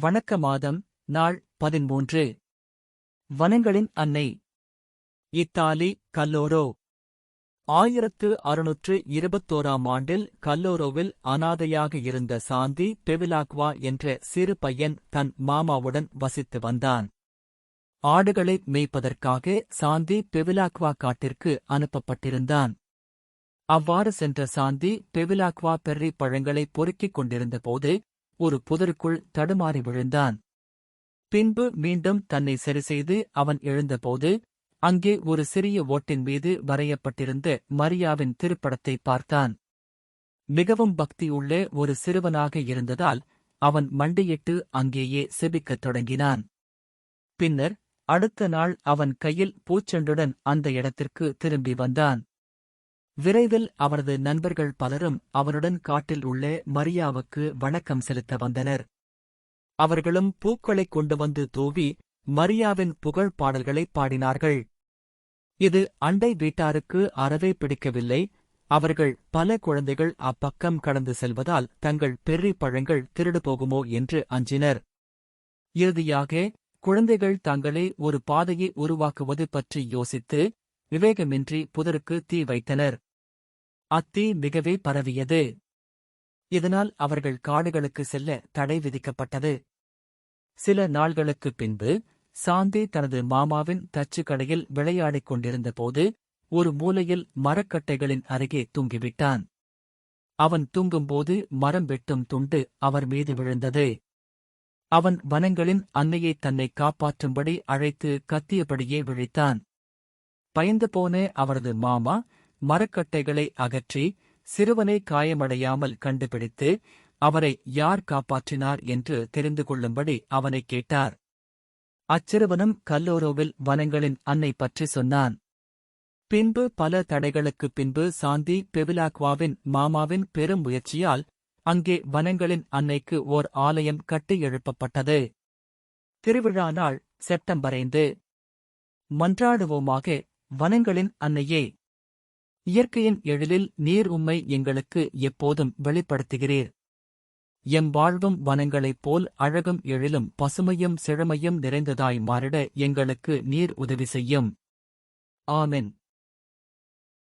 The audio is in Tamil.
வணக்க மாதம் நாள் பதிமூன்று வனங்களின் அன்னை. Italy Galloro. ஆயிரத்து அறுநூற்று இருபத்தோராம் ஆண்டில் கல்லோரோவில் அனாதையாக இருந்த சாந்தி பெவிலாக்வா என்ற சிறு பையன் தன் மாமாவுடன் வசித்து வந்தான். ஆடுகளை மேய்ப்பதற்காக சாந்தி பெவிலாக்வா காட்டிற்கு அனுப்பப்பட்டிருந்தான். அவ்வாறு சென்ற சாந்தி பெவிலாக்வா பெர்ரி பழங்களை பொறுக்கிக் கொண்டிருந்தபோது ஒரு புதருக்குள் தடுமாறி விழுந்தான். பின்பு மீண்டும் தன்னை சரிசெய்து அவன் எழுந்தபோது அங்கே ஒரு சிறிய ஓட்டின் மீது வரையப்பட்டிருந்த மரியாவின் திருப்படத்தை பார்த்தான். மிகவும் பக்தியுள்ள ஒரு சிறுவனாக இருந்ததால் அவன் மண்டியிட்டு அங்கேயே செபிக்கத் தொடங்கினான். பின்னர் அடுத்த நாள் அவன் கையில் பூச்செண்டுடன் அந்த இடத்திற்கு திரும்பி வந்தான். விரைவில் அவரது நண்பர்கள் பலரும் அவனுடன் காட்டில் உள்ள மரியாவுக்கு வணக்கம் செலுத்த வந்தனர். அவர்களும் பூக்களைக் கொண்டு வந்து தூவி மரியாவின் புகழ் பாடல்களைப் பாடினார்கள். இது அண்டை வீட்டாருக்கு அறவே பிடிக்கவில்லை. அவர்கள் பல குழந்தைகள் அப்பக்கம் கடந்து செல்வதால் தங்கள் பெர்ரி பழங்கள் திருடு போகுமோ என்று அஞ்சினர். இறுதியாக குழந்தைகள் தங்களை ஒரு பாதையை உருவாக்குவது பற்றி யோசித்து விவேகமின்றி புதருக்கு தீ வைத்தனர். அத்தீ மிகவே பரவியது. இதனால் அவர்கள் காடுகளுக்கு செல்ல தடை விதிக்கப்பட்டது. சில நாள்களுக்குப் பின்பு சாந்தி தனது மாமாவின் தச்சு கடையில் விளையாடிக் கொண்டிருந்தபோது ஒரு மூலையில் மரக்கட்டைகளின் அருகே தூங்கிவிட்டான். அவன் தூங்கும்போது மரம் வெட்டும் துண்டு அவர் மீது விழுந்தது. அவன் வனங்களின் அன்னையை தன்னை காப்பாற்றும்படி அழைத்து கத்தியபடியே விழித்தான். பயந்து போன அவரது மாமா மரக்கட்டைகளை அகற்றி சிறுவனை காயமடையாமல் கண்டுபிடித்து அவரை யார் காப்பாற்றினார் என்று தெரிந்து கொள்ளும்படி அவனைக் கேட்டார். அச்சிறுவனும் கல்லோரோவில் வனங்களின் அன்னை பற்றி சொன்னான். பின்பு பல தடைகளுக்குப் பின்பு சாந்தி பெவிலாக்வாவின் மாமாவின் பெரும் முயற்சியால் அங்கே வனங்களின் அன்னைக்கு ஓர் ஆலயம் கட்டி எழுப்பப்பட்டது. திருவிழா நாள் செப்டம்பர் ஐந்து. மன்றாடுவோமாக வனங்களின் அன்னையே. இயற்கையின் எழிலில் நீர் உம்மை எங்களுக்கு எப்போதும் வெளிப்படுத்துகிறீர். எம் வாழ்வும் வனங்களைப் போல் அழகும் எழிலும் பசுமையும் செழுமையும் நிறைந்ததாய் மாறிட எங்களுக்கு நீர் உதவி செய்யும். ஆமென்.